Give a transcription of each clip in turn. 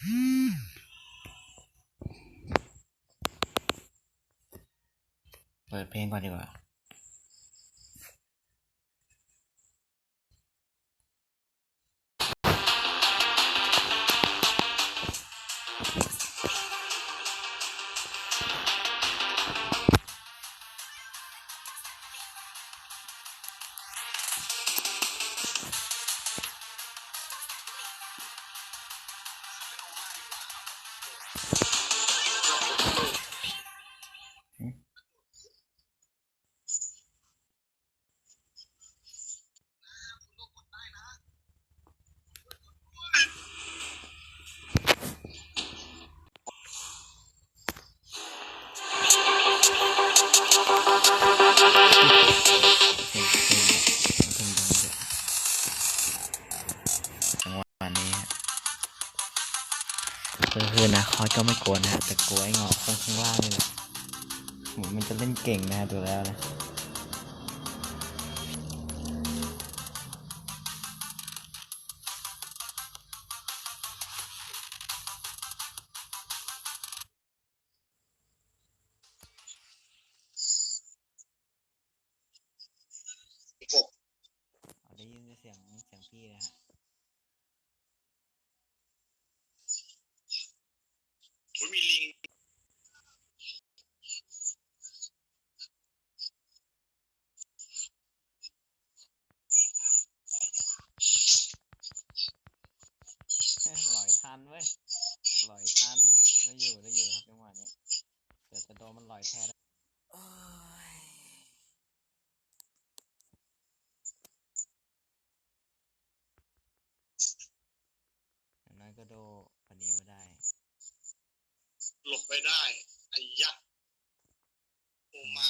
เปิดเพลงก่อนดีกว่า คือคือนะคอสก็ไม่กลัวนะฮะแต่กลัวไอ้เงาะคนข้างล่างนี่แหละเหมือนมันจะเล่นเก่งนะฮะดูแล้วนะกบเอาได้ยินเสียงเสียงพี่นะฮะ อุ๊ยมีลิงหลอยทันเว้ยหลอยทันได้อยู่ได้อยู่ครับจังหวะนี้เดี๋ยวจะโดนมันหลอยแทนโอ้ยอย่างน้อยก็โดพอดีมาได้ หลบไปได้ไอ้ยะโอมา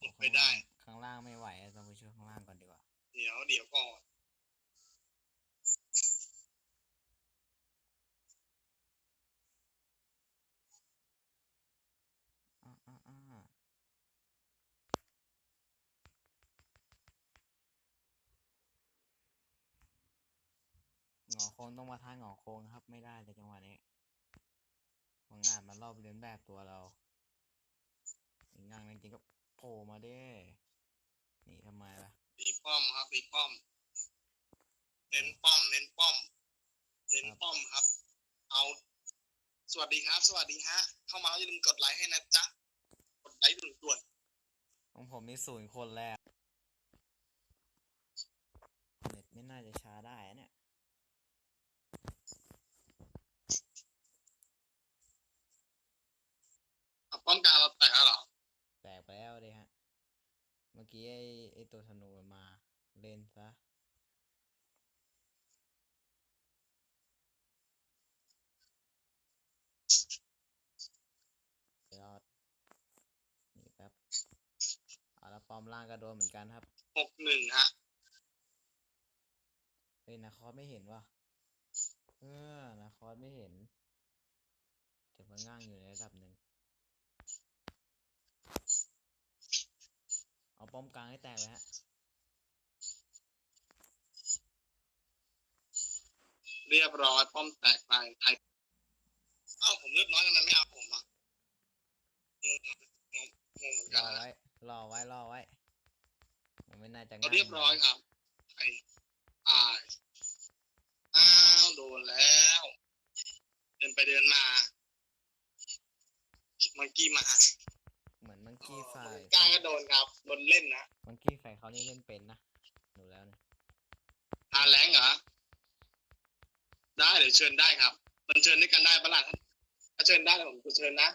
หลบไปได้ ข้างล่างไม่ไหวอะต้องไปช่วยข้างล่างก่อนดีกว่า เดี๋ยวเดี๋ยวก่อนอ้าอ้าอ้าหงอโค้งต้องมาทางหงอโค้งครับ ไม่ได้เลยจังหวะนี้ มังอาจมารอบเลียนแบบตัวเราอีกงานจริงๆก็โผล่มาเด้หนี่ทำไมล่ะ ตีป้อมครับตีป้อม เน้นป้อม เน้นป้อม เน้นป้อมครับ เอา สวัสดีครับ สวัสดีฮะ เข้ามาแล้วอย่าลืมกดไลค์ให้นะจ๊ะ กดไลค์ด่วนของผมนี่ศูนย์คนแล้วเน็ตไม่น่าจะช้าได้อะเนี่ย ๆเอา ป้อมกลางเราแตกแล้วเหรอแตกไปแล้วเลยฮะ เมื่อกี้ไอ้ไอ้ตัวธนูมันมาเล่นซะเดี๋ยวนี่แป๊บเอาแล้วปอมล่างก็โดนเหมือนกันครับหกหนึ่งฮะเฮ้ยนาคอสไม่เห็นว่ะเออนาคอสไม่เห็นแต่มันง่างอยู่ในระดับหนึ่ง เอา ป้อมกลางให้แตกเลยฮะเรียบร้อยป้อมแตกไปไทยเอ้าผมเลือดน้อยทำไมไม่เอาผมอะงงงงงงเหมือนรกันอนะไว้ รอไว้ รอไว้มันไม่น่าจะเอาง่ายเรียบร้อยครับไอ้อายอ้าวโดนแล้ว เดินไปเดินมา มังกี้มาเหมือนมัง กี้ฝ่ายกลางก็โดนครับโดนเล่นนะมังกี้ฝ่ายเขานี่เล่นเป็นนะดูแล้วเนี่ยทานแรงเหรอ ได้เดี๋ยวเชิญได้ครับ มันเชิญด้วยกันได้ปะล่ะถ้าเชิญได้ผมจะเชิญนะ